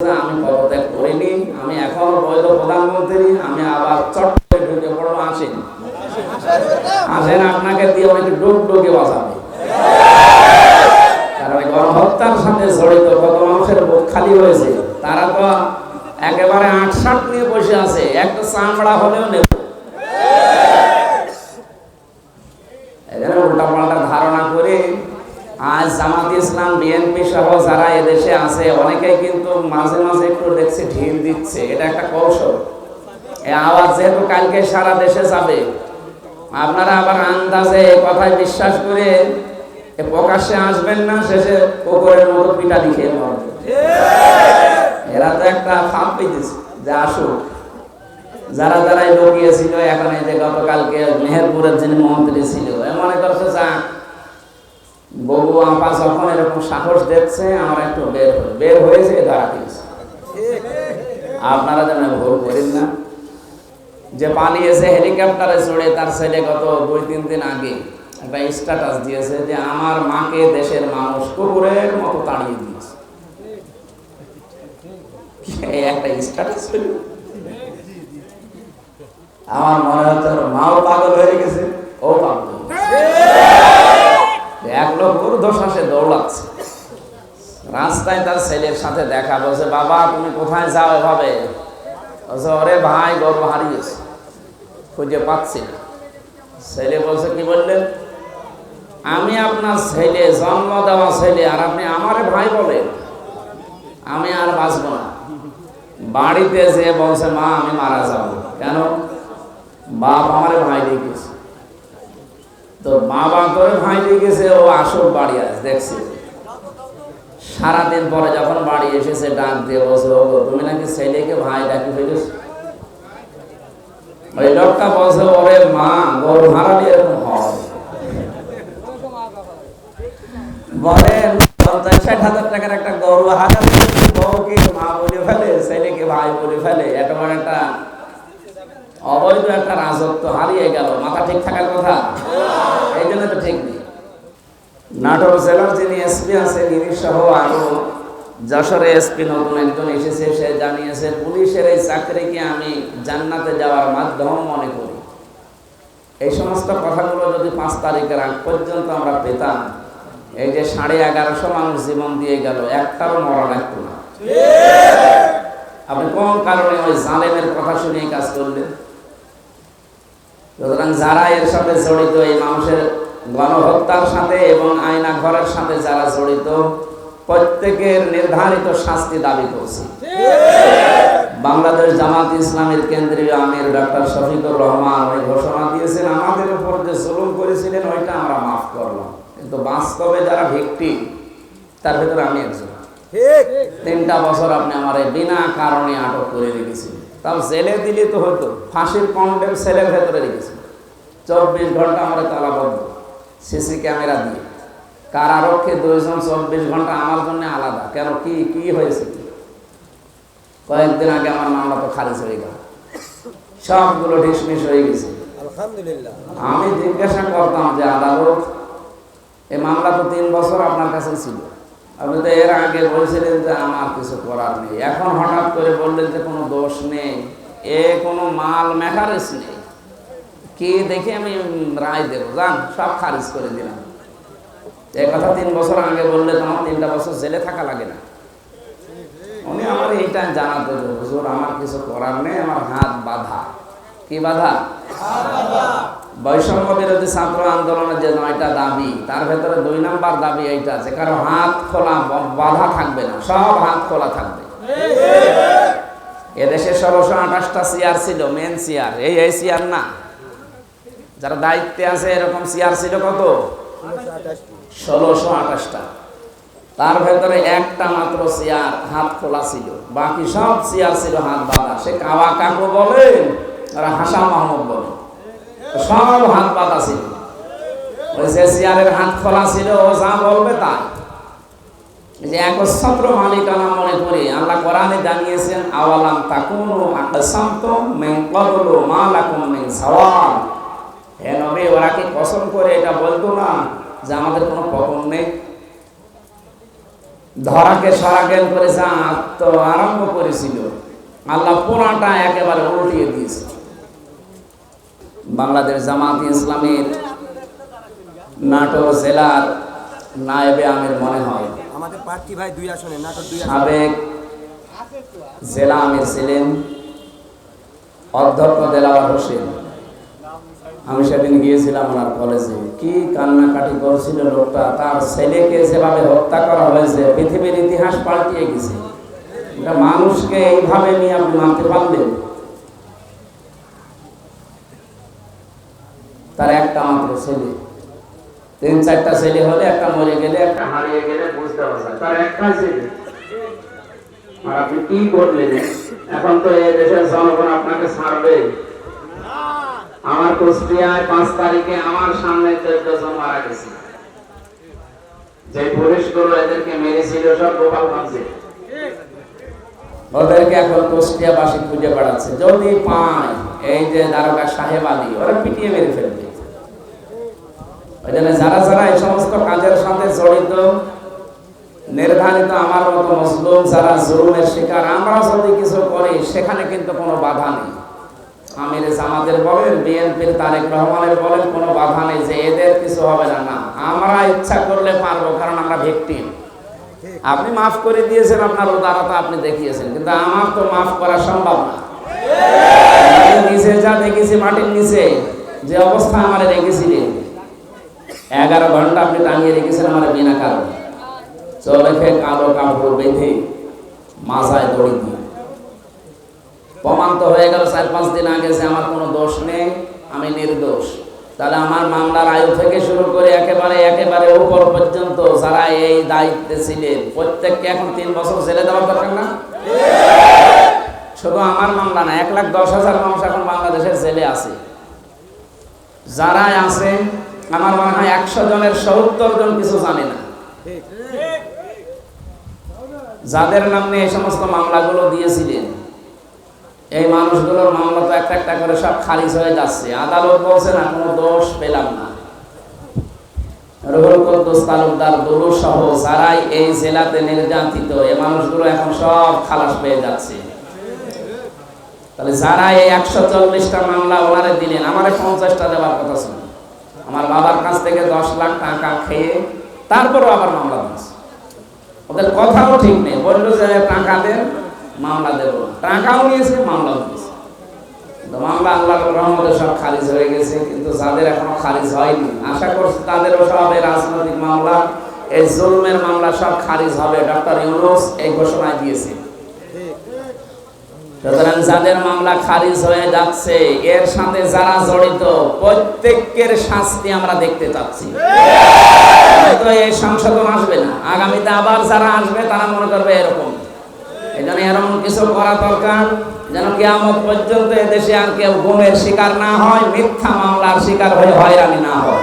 আমি পদত্যাগ করিনি, আমি এখনও বৈধ প্রধানমন্ত্রী, আমি আবার চট ঢুকে পড়ব আসেন। আসেন, আপনাকে দিয়ে অনেক ডুব ডুকে বাঁচাবে কারণ গণহত্যার সাথে জড়িত কত মানুষের বুক খালি হয়েছে, তারা তো একেবারে আটসাট নিয়ে বসে আছে, একটা চামড়া হলেও নেব এখানে উল্টাপাল্টা ধারণা করে আজ জামাত ইসলাম, বিএনপি সহ যারা এদেশে আছে, অনেকেই কিন্তু মাঝে মাঝে একটু দেখছি ঢিল দিচ্ছে। এটা একটা কৌশল। এই আওয়াজ যেহেতু কালকে সারা দেশে যাবে, আপনারা আবার আন্দাজে কথায় বিশ্বাস করে প্রকাশ্যে আসবেন না, শেষে কুকুরের মতো পিটা লিখে এরা তো একটা ফাঁপ পেয়েছে যে আসুক। যারা যারাই লুকিয়েছিল, এখন এই যে গতকালকে মেহেরপুরের যিনি মন্ত্রী ছিল মনে করছে যা বউ আপা যখন এরকম সাহস দেখছে, আমার একটু বের হয়ে বের হয়েছে দিয়েছে আপনারা যেন ভুল করেন না। যে পালিয়েছে হেলিকপ্টারে চড়ে তার ছেলে গত দুই, তিন দিন আগে একটা স্ট্যাটাস দিয়েছে যে আমার মাকে দেশের মানুষ কুকুরের মতো তাড়িয়ে দিয়েছে। একটা স্ট্যাটাস ছিল। আমার মনে হচ্ছে মাও পাগল হয়ে গেছে। ও পাগল। লোক ঊর্ধ্বশ্বাসে দৌড়াচ্ছে। রাস্তায় তার ছেলের সাথে দেখা, বলছে, বাবা, তুমি কোথায় যাও এভাবে? বলছে, ওরে ভাই, গরু হারিয়েছে, খুঁজে পাচ্ছি না। ছেলে বলছে, কি বললেন আমি আপনার ছেলে, জন্ম দেওয়া ছেলে, আর আপনি আমারে ভাই বলেন, আমি আর বাঁচব না। বাড়িতে যে বলছে, মা, আমি মারা যাব। কেন? বাপ আমারে ভাই গেছে তো মা করে ভাই গেছে, ও আসল বাড়ি আছে দেখছি? সারাদিন পরে যখন বাড়ি এসেছে, ডাক দিয়ে বসে ও তুমি নাকি ছেলেকে ভাই ডাকি ফেলিস ওই লোকটা বলছে, ওরে মা, গরু হারালি এরকম হয়? বলেন পঞ্চাশ ষাট হাজার টাকার একটা গরু হারালে মা বলে ফেলে, ছেলেকে ভাই বলে ফেলে এটা মানে একটা অবৈধ একটা রাজত্ব হারিয়ে গেল, মাথা ঠিক থাকার কথা এই জন্য তো ঠিক নেই নাটোর জেলার যিনি এসপি আছে তিনি সহ আরও যশোরে এসপি নতুন একজন এসেছে, সে জানিয়েছে পুলিশের এই চাকরিকে আমি জান্নাতে যাওয়ার মাধ্যম মনে করি। এই সমস্ত কথাগুলো যদি পাঁচ তারিখের আগ পর্যন্ত আমরা পেতাম, এই যে সাড়ে এগারোশো মানুষ জীবন দিয়ে গেল, একটাও মরা লাগতো না। আপনি কোন কারণে ওই জালেমের কথা শুনে কাজ করলেন? সুতরাং যারা এর সাথে জড়িত, এই মানুষের গণহত্যার সাথে এবং আয়না ঘরের সাথে যারা জড়িত, প্রত্যেকের নির্ধারিত শাস্তি দাবি করছি। বাংলাদেশ জামাত ইসলামের কেন্দ্রীয় আমির ডক্টর শফিকুর রহমান ওই ঘোষণা দিয়েছেন, আমাদের উপর যে জুলুম করেছিলেন, ওইটা আমরা মাফ করলাম। কিন্তু বাস্তবে যারা ভিক্টি তার ভেতরে আমি একজন। তিনটা বছর আপনি আমার বিনা কারণে আটক করে রেখেছিলেন তাও জেলে দিলে তো হতো, ফাঁসির কন্টেম সেলের ভেতরে রেখেছিল চব্বিশ ঘণ্টা আমার তালাবদ্ধ। সিসি ক্যামেরা দিয়ে। কারারক্ষে দুইজন চব্বিশ ঘণ্টা আমার জন্য আলাদা? কেন কি কি হয়েছে কি? কয়েকদিন আগে আমার মামলা তো খারিজ হয়ে গেল। সবগুলো ডিসমিস হয়ে গেছে। আমি জিজ্ঞাসা করতাম যে আদালত এই মামলা তো তিন বছর আপনার কাছে ছিল। আপনি তো এর আগে বলছিলেন যে আমার কিছু করার নেই। এখন হঠাৎ করে বললেন যে কোনো দোষ নেই। এ কোনো মাল মেকারেস নেই। কি দেখে আমি রায় দেবো? জান, সব খারিজ করে দিলাম। এই কথা তিন বছর আগে বললে তো আমার তিনটা বছর জেলে থাকা লাগে না। উনি আমার এইটা জানাতো যে হুজুর, আমার কিছু করার নেই, আমার হাত বাধা। কি বাধা? বৈষম্য বিরোধী ছাত্র আন্দোলনের যে নয়টা দাবি, তার ভেতরে দুই নাম্বার দাবি এইটা আছে, কারও হাত খোলা বাধা থাকবে না, সব হাত খোলা থাকবে। এদেশে ষোলোশো আঠাশটা চেয়ার ছিল মেন চেয়ার এই এই চেয়ার না। যারা দায়িত্বে আছে, এরকম চেয়ার ছিল কত? ষোলোশো আঠাশটা। তার ভেতরে একটা মাত্র চেয়ার হাত খোলা ছিল। বাকি সব চেয়ার ছিল হাত বাঁধা। সে কাওয়া কাকু বলেন আর হাসা মাহমুদ বলেন সব হাত বাঁধা ছিল। যে চেয়ারের হাত খোলা ছিল, ও যা বলবে তাই। যে একচ্ছত্র মালিকানা মনে করি, আল্লাহ কোরআনে জানিয়েছেন, আওয়ালাম তাকুনু আকসামতুম মিন ক্বাবলু মা লাকুম মিন সাওয়াল হে নবী ওরা কি কসম করে এটা বলতো না যে আমাদের কোনো পতন নেই? ধরাকে সরাকেন করে যা তো আরম্ভ করেছিল। আল্লাহ পুরাটা একেবারে উল্টিয়ে দিয়েছে। বাংলাদেশ জামাত ইসলামের নাটোর জেলার নায়েবে আমির মনে হয়। আমাদের প্রার্থী ভাই দুই আসনে নাটক দুই সাবেক জেলা আমির ছিলেন অধ্যক্ষ দেলাওয়ার হোসেন। আমি সেদিন গিয়েছিলাম ওনার কলেজে কি কান্নাকাটি করছিল লোকটা, তার ছেলেকে যেভাবে হত্যা করা হয়েছে, পৃথিবীর ইতিহাস পাল্টিয়ে গেছে। এটা মানুষকে এইভাবে নিয়ে আপনি মানতে পারলেন তার একটা মাত্র ছেলে। তিন চারটা ছেলে হলে একটা মরে গেলে, একটা হারিয়ে গেলে বুঝতে পারছে তার একটা ছেলে। আর আপনি কি করলেন? এখন তো এই দেশের জনগণ আপনাকে ছাড়বে। আমার কুষ্টিয়ায় পাঁচ তারিখে আমার সামনে চোদ্দ জন মারা গেছে। যে পুলিশগুলো এদেরকে মেরেছিল সব গোপালগঞ্জে। ওদেরকে এখন কুষ্টিয়াবাসী খুঁজে বেড়াচ্ছে। যদি পায়, এই যে সাহেব আলী, ওরা পিটিয়ে মেরে ফেলবে। ওই জন্য যারা যারা এই সমস্ত কাজের সাথে জড়িত, নির্ধারিত আমার মতো মুসলিম যারা জুলুমের শিকার আমরা যদি কিছু করি, সেখানে কিন্তু কোনো বাধা নেই। আমির জামাতের বলেন, বিএনপির তারেক রহমানের বলেন, কোনো বাধা নেই যে এদের কিছু হবে না। না, আমরা ইচ্ছা করলে পারব, কারণ আমরা ভিকটিম। আপনি মাফ করে দিয়েছেন, আপনার উদারতা আপনি দেখিয়েছেন, কিন্তু আমার তো মাফ করা সম্ভব না। নিচে যা দেখেছি মাটির নিচে, যে অবস্থা আমার রেখেছিলেন এগারো ঘণ্টা আপনি টাঙিয়ে রেখেছেন আমার বিনা কারণে। চলেখে কালো কাপড় বেঁধে মাথায় দড়ি দিয়ে। প্রমাণ তো হয়ে গেল চার, পাঁচ দিন আগে যে আমার কোনো দোষ নেই, আমি নির্দোষ। তাহলে আমার মামলার আয়ু থেকে শুরু করে একেবারে একেবারে উপর পর্যন্ত যারা এই দায়িত্বে ছিলেন, প্রত্যেককে এখন তিন বছর ছেড়ে দেওয়ার দরকার না? শুধু আমার মামলা না, এক লাখ দশ হাজার মানুষ এখন বাংলাদেশের জেলে আছে। যারা আছে, আমার মনে হয় একশো জনের সত্তর জন কিছু জানে না। যাদের নামে এই সমস্ত মামলাগুলো দিয়েছিলেন এই মানুষগুলোর মামলা একটা একটা করে সব খারিজ হয়ে যাচ্ছে। আদালত বলছে না, কোনো দোষ পেলাম না। রুহুল তালুকদার সহ যারাই এই জেলাতে নির্যাতিত, এই মানুষগুলো এখন সব খালাস পেয়ে যাচ্ছে। তাহলে যারা এই একশো চল্লিশটা মামলা ওনারে দিলেন, আমারে পঞ্চাশটা দেওয়ার কথা ছিল। আমার বাবার কাছ থেকে দশ লাখ টাকা খেয়ে তারপরও আবার মামলা দিচ্ছে ওদের কথাও ঠিক নেই। বলল যে টাকা দেন মামলা দেব না। টাকাও নিয়েছে, মামলাও দিয়েছে তো মামলা আল্লাহ রহমতে সব খারিজ হয়ে গেছে, কিন্তু যাদের এখনও খারিজ হয়নি, আশা করছি তাদেরও সব এই রাজনৈতিক মামলা, এই জুলমের মামলা সব খারিজ হবে। ডক্টর ইউনুস এই ঘোষণা দিয়েছে। সুতরাং যাদের মামলা খারিজ হয়ে যাচ্ছে, এর সাথে যারা জড়িত, প্রত্যেকের শাস্তি আমরা দেখতে চাচ্ছি এই সংশোধন আসবে না। আগামীতে আবার যারা আসবে, তারা মনে করবে এরকম। এই জন্য এরকম কিছু করা দরকার যেন কেয়ামত পর্যন্ত এদেশে আর কেউ গুমের শিকার না হয়, মিথ্যা মামলার শিকার হয়ে হয়রানি না হয়।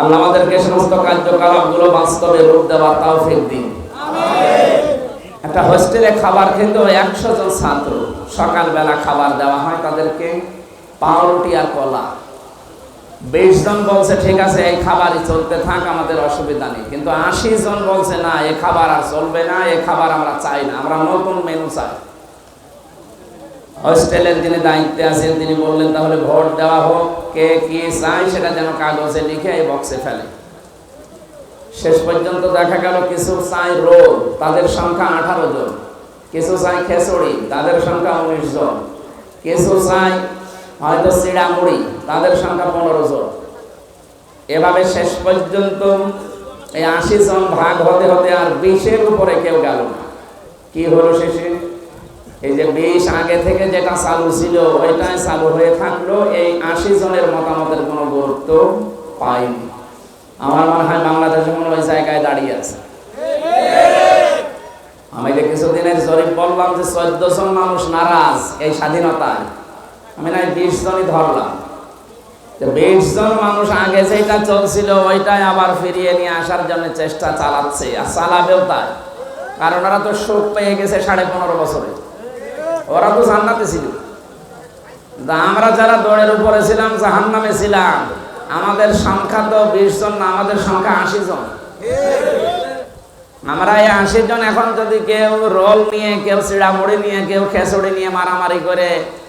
আল্লাহ আমাদেরকে সমস্ত কার্যকলাপগুলো বাস্তবে রূপ দেওয়ার তৌফিক দিন। একটা হোস্টেলে খাবার খেতে একশো জন ছাত্র। সকালবেলা খাবার দেওয়া হয় তাদেরকে। পাউরুটি আর কলা। বিশ জন বলছে, ঠিক আছে, এই খাবারই চলতে থাক, আমাদের অসুবিধা নেই। কিন্তু আশি জন বলছে, না, এ খাবার আর চলবে না, এ খাবার আমরা চাই না, আমরা নতুন মেনু চাই। হোস্টেলের যিনি দায়িত্বে আছেন, তিনি বললেন, তাহলে ভোট দেওয়া হোক, কে কি চাই সেটা যেন কাগজে লিখে এই বক্সে ফেলে। শেষ পর্যন্ত দেখা গেল, কিছু চাই রোল, তাদের সংখ্যা আঠারো জন। কিছু চাই খেসড়ি তাদের সংখ্যা উনিশ জন। কিছু চাই হয়তো চিড়ামুড়ি তাদের সংখ্যা পনেরো জন। এভাবে শেষ পর্যন্ত এই আশি জন ভাগ হতে হতে আর বিশের উপরে কেউ গেল না। কি হলো শেষে? এই যে বিশ আগে থেকে যেটা চালু ছিল, ওইটাই চালু হয়ে থাকল, এই আশি জনের মতামতের কোনো গুরুত্ব পায়নি আমার মনে হয় বাংলাদেশ মনে ওই জায়গায় দাঁড়িয়ে আছে। আমি যে কিছুদিনের জরিপ বললাম যে চোদ্দ জন মানুষ নারাজ এই স্বাধীনতায়। আমি না বিশ জনই ধরলাম বিশ জন মানুষ আগে যেটা চলছিল, ওইটাই আবার ফিরিয়ে নিয়ে আসার জন্য চেষ্টা চালাচ্ছে, আর চালাবেও তাই। কারণ ওরা তো সুখ পেয়ে গেছে সাড়ে পনেরো বছরে। ওরা তো জান্নাতে ছিল। আমরা যারা দৌড়ের উপরে ছিলাম, জাহান্নামে ছিলাম, আমাদের সংখ্যা তো বিশ জন না, আমাদের সংখ্যা আশি জন। আমরা এই আশি জন এখন যদি কেউ রোল নিয়ে, কেউ সিড়া মুড়ি নিয়ে, কেউ খেসড়ি নিয়ে মারামারি করে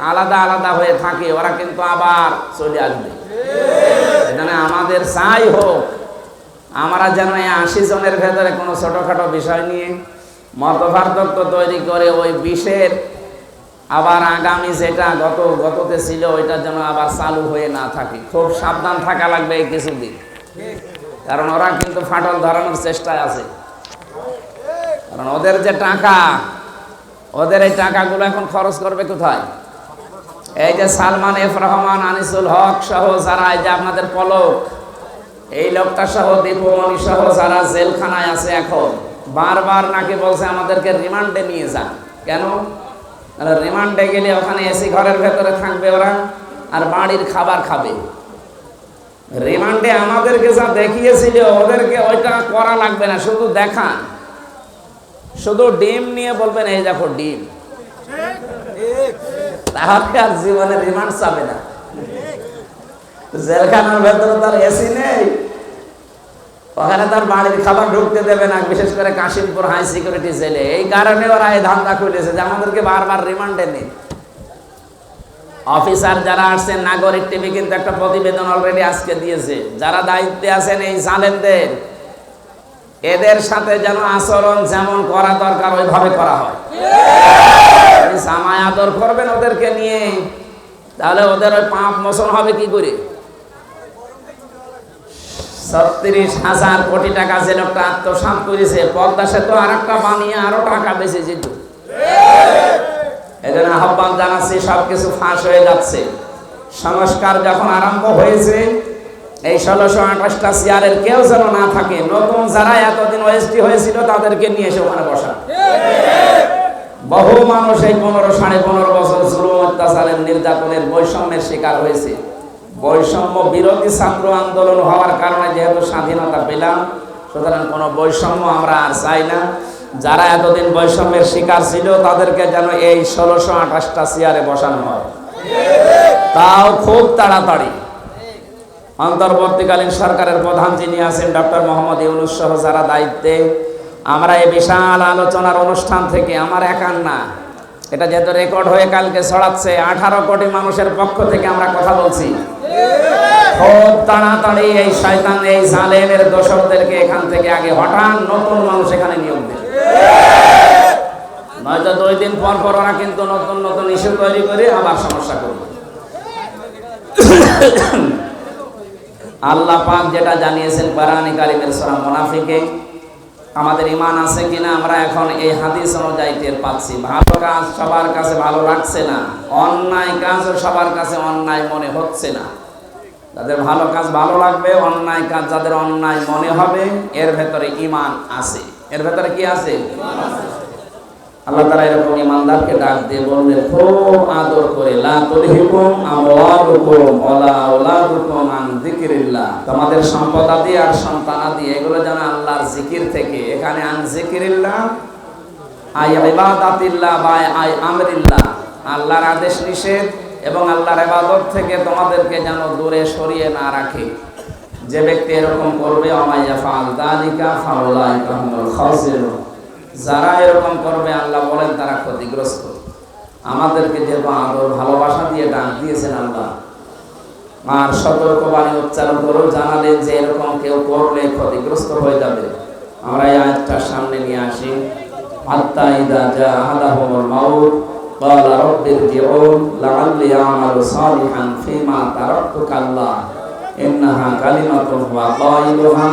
আলাদা আলাদা হয়ে থাকে, ওরা কিন্তু আবার চলে আসবে। এখানে আমাদের চাই হোক, আমরা যেন এই আশি জনের ভেতরে কোনো ছোটখাটো বিষয় নিয়ে মত পার্থক্য তৈরি করে ওই বিষের আবার আগামী যেটা গত, গততে ছিল, ওইটা যেন আবার চালু হয়ে না থাকে। খুব সাবধান থাকা লাগবে এই কিছুদিন। কারণ ওরা কিন্তু ফাটল ধরানোর চেষ্টায় আছে। কারণ ওদের যে টাকা, ওদের এই টাকাগুলো এখন খরচ করবে কোথায়? এই যে সালমান এফ রহমান, আনিসুল হক সহ যারা, এই যে আপনাদের পলক, এই লোকটা সহ, দীপমণি সহ যারা জেলখানায় আছে এখন, বারবার নাকি বলছে আমাদেরকে রিমান্ডে নিয়ে যান। কেন? রিমান্ডে গেলে ওখানে এসি ঘরের ভেতরে থাকবে ওরা, আর বাড়ির খাবার খাবে। রিমান্ডে আমাদেরকে যা দেখিয়েছিল, ওদেরকে ওইটা করা লাগবে না, শুধু দেখা। শুধু ডিম নিয়ে বলবেন, এই দেখো ডিম। তাহলে আর জীবনে রিমান্ড চাবে না। জেলখানার ভেতরে তার এসি নেই। ওখানে তার বাড়ির খাবার ঢুকতে দেবে না, বিশেষ করে কাশিমপুর হাই সিকিউরিটি জেলে। এই কারণে ওরা এই ধান্দা খুলেছে যে আমাদেরকে বারবার রিমান্ডে নেই অফিসার যারা আসছেন, নাগরিক টিভি কিন্তু একটা প্রতিবেদন অলরেডি আজকে দিয়েছে। যারা দায়িত্বে আছেন এই জালেমদের, এদের সাথে যেন আচরণ যেমন করা দরকার, ওইভাবে করা হয়। জামাই আদর করবেন ওদেরকে নিয়ে, তাহলে ওদের ওই পাপ মোচন হবে কি করে? ছত্রিশ হাজার কোটি টাকা যে লোকটা আত্মসাত করেছে, পদ্মা সেতু আর একটা বানিয়ে আরও টাকা বেঁচে যেত। আহ্বান জানাচ্ছি সবকিছু ফাঁস হয়ে যাচ্ছে। সংস্কার যখন আরম্ভ হয়েছে, এই ষোলোশো আঠাশটা চেয়ারের কেউ যেন না থাকে, নতুন যারা এতদিন ওয়েস্টি হয়েছিল তাদেরকে নিয়ে এসে ওখানে বসা। বহু মানুষ এই পনেরো সাড়ে পনেরো বছর জুলুম, অত্যাচারের নির্যাতনের বৈষম্যের শিকার হয়েছে। বৈষম্য বিরোধী ছাত্র আন্দোলন হওয়ার কারণে যেহেতু স্বাধীনতা পেলাম, সুতরাং কোনো বৈষম্য আমরা আর চাই না। যারা এতদিন বৈষম্যের শিকার ছিল, তাদেরকে যেন এই ষোলোশো আঠাশটা চেয়ারে বসানো হয়। তাও খুব তাড়াতাড়ি। অন্তর্বর্তীকালীন সরকারের প্রধান যিনি আছেন ডক্টর মোহাম্মদ ইউনুস সহ যারা দায়িত্বে, আমরা এই বিশাল আলোচনার অনুষ্ঠান থেকে, আমার একার না, এটা যেহেতু রেকর্ড হয়ে কালকে ছড়াচ্ছে, আঠারো কোটি মানুষের পক্ষ থেকে আমরা কথা বলছি। খুব তাড়াতাড়ি এই শয়তান, এই জালেমের দোষরদেরকে এখান থেকে আগে হঠাৎ নতুন মানুষ এখানে নিয়োগ দেবে নয়তো দুই দিন পর পর ওরা কিন্তু নতুন নতুন ইস্যু তৈরি করে, আবার সমস্যা করবে। আল্লাহ পাক যেটা জানিয়েছেন কোরআনে কারিমের সূরা মুনাফিকে, আমাদের ইমান আছে কিনা আমরা এখন এই হাদিস অনুযায়ী টের পাচ্ছি। ভালো কাজ সবার কাছে ভালো লাগছে না, অন্যায় কাজও সবার কাছে অন্যায় মনে হচ্ছে না। যাদের ভালো কাজ ভালো লাগবে, অন্যায় কাজ যাদের অন্যায় মনে হবে, এর ভেতরে ইমান আছে। এর ভেতরে কি আছে? আল্লাহ তারা এরকম ইমানদারকে ডাক দিয়ে খুব আদর করে, লা তুলহিকুম আমওয়ালুকুম ওয়ালা আওলাদুকুম আন তোমাদের সম্পদাদি আর সন্তানাদি, এগুলো যেন আল্লাহর জিকির থেকে, এখানে আন যিকরিল্লাহ, আই ইবাদাতিল্লাহ বা আই আমরিল্লাহ। আল্লাহর আদেশ নিষেধ এবং আল্লাহর ইবাদত থেকে তোমাদেরকে যেন দূরে সরিয়ে না রাখে। যে ব্যক্তি এরকম করবে আমাইয়া ফাল দালিকা ফাউলাইকা হুমুল খাসিরুন যারা এরকম করবে আল্লাহ বলেন তারা ক্ষতিগ্রস্ত আমাদেরকে যেহেতু আদর ভালোবাসা দিয়ে ডাক দিয়েছেন আল্লাহ আর সতর্কবাণী উচ্চারণ করেও জানালেন যে এরকম কেউ করলে ক্ষতিগ্রস্ত হয়ে যাবে আমরা এই আয়াতটার সামনে নিয়ে আসি হাত্তা ইদা জা আহাদাহুমুল মাউত قال رب ارجعون لعلي أعمل صالحا فيما تركت كلا إنها كلمة هو قائلها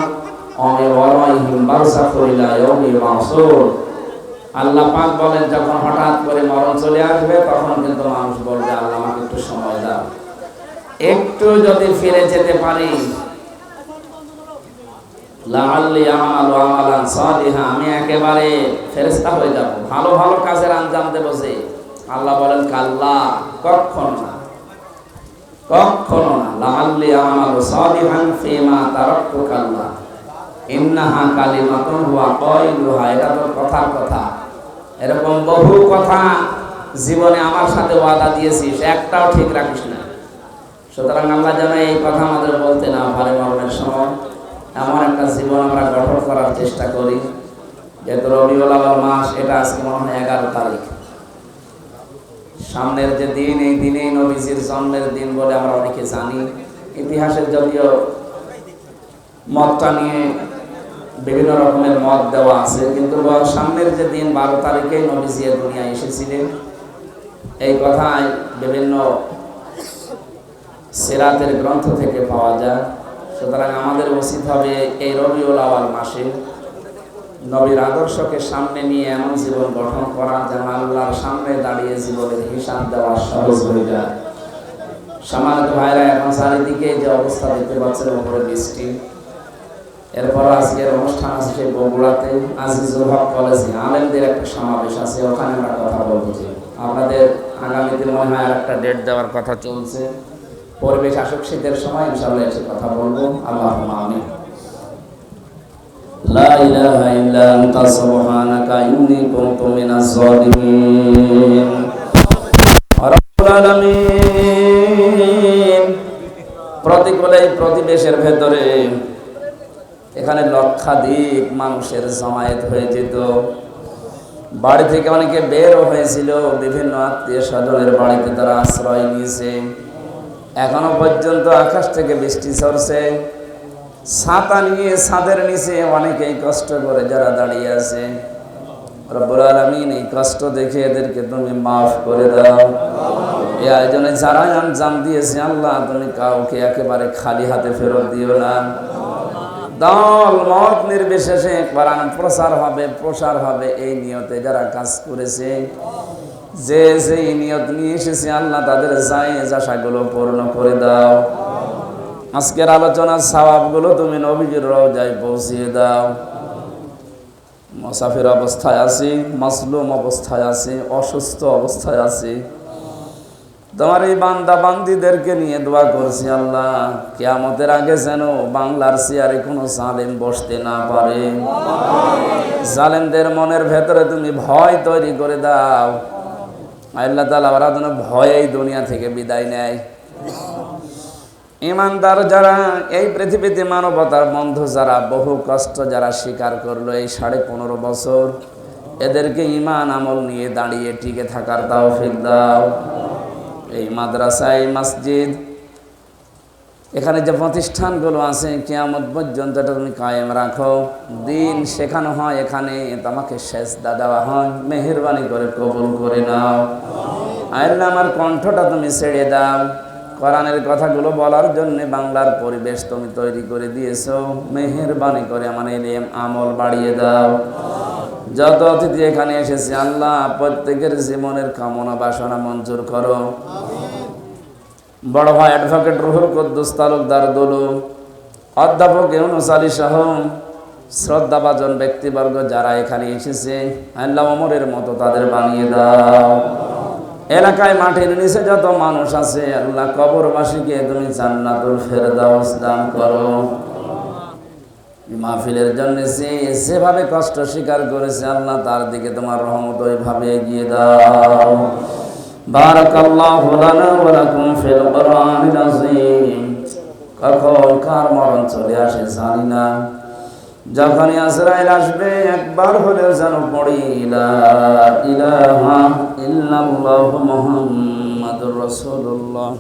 ومن ورائهم برزخ إلى يوم يبعثون আল্লাহ পাক বলেন যখন হঠাৎ করে মরণ চলে আসবে তখন কিন্তু মানুষ বলবে আল্লাহ আমাকে একটু সময় দাও একটু যদি ফিরে যেতে পারি লাআল্লি আমালু আমালান সালিহা আমি একেবারে ফেরেশতা হয়ে যাব ভালো ভালো কাজের আঞ্জাম দেব যে আল্লাহ বলেন কাল্লা কখনো না কখনো না। লাআল্লি আমালু সালিহান ফিমা তারাক্তু কাল্লা ইন্নাহা কালিমাতুন হুয়া কাইলুহা এটা তো কথার কথা। এরকম বহু কথা জীবনে আমার সাথে ওয়াদা দিয়েছিস, একটাও ঠিক রাখিস না। সুতরাং আল্লাহ যেন এই কথা আমাদের বলতে না পারে মরণের সময়। এমন একটা জীবন আমরা গঠন করার চেষ্টা করি। যেহেতু রবিউল আওয়াল মাস, এটা আজকে মনে হয় এগারো তারিখ। সামনের যে দিন, এই দিনেই নবীজির জন্মের দিন বলে আমরা অনেকে জানি। ইতিহাসের যদিও মতটা নিয়ে বিভিন্ন রকমের মত দেওয়া আছে, কিন্তু সামনের যে দিন বারো তারিখে নবীজি এ দুনিয়ায় এসেছিলেন। এই কথায় বিভিন্ন সিরাতের গ্রন্থ থেকে পাওয়া যায়। সুতরাং আমাদের উচিত হবে এই রবিউল আওয়াল মাসে নবীর আদর্শকে সামনে নিয়ে এমন জীবন গঠন করা যেন আল্লাহর সামনে দাঁড়িয়ে জীবনের হিসাব দেওয়া সহজ হয়ে যায়। সামান্য ভাইরা, এখন চারিদিকে যে অবস্থা দেখতে পাচ্ছেন, উপরে বৃষ্টি। এরপর আজকের অনুষ্ঠান আছে সেই বগুড়াতে। আজিজুল হক কলেজে আলেমদের একটা সমাবেশ আছে, ওখানে আমরা কথা বলব যে আপনাদের আগামীতে মনে হয় একটা ডেট দেওয়ার কথা চলছে। পরিবেশ আসুক, শীতের সময় ইনশাল্লাহ এসে কথা বলব। আল্লাহ আমি لا إله إلا أنت سبحانك إني كنت من الظالمين رب العالمين প্রতিকূল এই প্রতিবেশের ভেতরে এখানে লক্ষাধিক মানুষের জমায়েত হয়ে যেত বাড়ি থেকে অনেকে বেরও হয়েছিল বিভিন্ন আত্মীয় স্বজনের বাড়িতে তারা আশ্রয় নিয়েছে এখনো পর্যন্ত আকাশ থেকে বৃষ্টি ঝরছে ছাতা নিয়ে ছাদের নিচে অনেকেই কষ্ট করে যারা দাঁড়িয়ে আছে। রব্বুল আলামিন এই কষ্ট দেখে এদেরকে তুমি মাফ করে দাও। এই যারা আঞ্জাম দিয়েছে, আল্লাহ তুমি কাউকে একেবারে খালি হাতে ফেরত দিও না। দল মত নির্বিশেষে প্রচার হবে, প্রসার হবে, এই নিয়তে যারা কাজ করেছে, যে যেই নিয়ত নিয়ে এসেছে, আল্লাহ তাদের যায় আশাগুলো পূর্ণ করে দাও। আজকের আলোচনার সওয়াবগুলো তুমি নবীজির রওজায় পৌঁছিয়ে দাও। মুসাফির অবস্থায় আছি মাসলুম অবস্থায় আছি, অসুস্থ অবস্থায় আছি। তোমার এই বান্দা বান্দিদেরকে নিয়ে দোয়া করছি আল্লাহ, কেয়ামতের আগে যেন বাংলার চেয়ারে কোনো জালেম বসতে না পারে। জালেমদের মনের ভেতরে তুমি ভয় তৈরি করে দাও। আল্লাহ তালা ওরা যেন ভয়েই দুনিয়া থেকে বিদায় নেয়। ইমানদার যারা, এই পৃথিবীতে মানবতার বন্ধু যারা, বহু কষ্ট যারা স্বীকার করল এই সাড়ে পনেরো বছর। এদেরকে ইমান আমল নিয়ে দাঁড়িয়ে টিকে থাকার দাও দাও। এই মাদ্রাসা, এই মসজিদ, এখানে যে প্রতিষ্ঠানগুলো আছে, কেয়ামত পর্যন্ত তুমি কায়েম রাখো। দিন শেখানো হয় এখানে, তোমাকে শেষ দেওয়া হয়। মেহরবানি করে কবুল করে নাও। আল্লাহ আমার কণ্ঠটা তুমি ছেড়ে দাও। কোরআনের কথাগুলো বলার জন্য বাংলার পরিবেশ তুমি তৈরি করে দিয়েছ। মেহরবানি করে আমার এলিম আমল বাড়িয়ে দাও। যত অতিথি এখানে এসেছে, আল্লাহ প্রত্যেকের জীবনের কামনা বাসনা মঞ্জুর করো। বড় ভাই অ্যাডভোকেট রুহুল কদ্দুস তালুকদার দোলু, অধ্যাপক ইউনুস আলী সহ শ্রদ্ধাভাজন ব্যক্তিবর্গ যারা এখানে এসেছে, আল্লাহ অমরের মতো তাদের বানিয়ে দাও। এলাকায় মাটির নিচে যত মানুষ আছে, আল্লাহ কবরবাসীকে তুমি জান্নাতুল ফেরদাউস দান করো। মাহফিলের জন্য সে যেভাবে কষ্ট স্বীকার করেছে, আল্লাহ তার দিকে তোমার রহমত ওইভাবে এগিয়ে দাও। বারাকাল্লাহু লানা ওয়া লাকুম ফিল কোরআনিল আযীম। কখন কার মরণ চলে আসে জানি না। যখনই আজরাইল আসবে একবার হলেও যেন পড়ি ইলা ইলাহা ইল্লাল্লাহু মুহাম্মাদুর রাসূলুল্লাহ।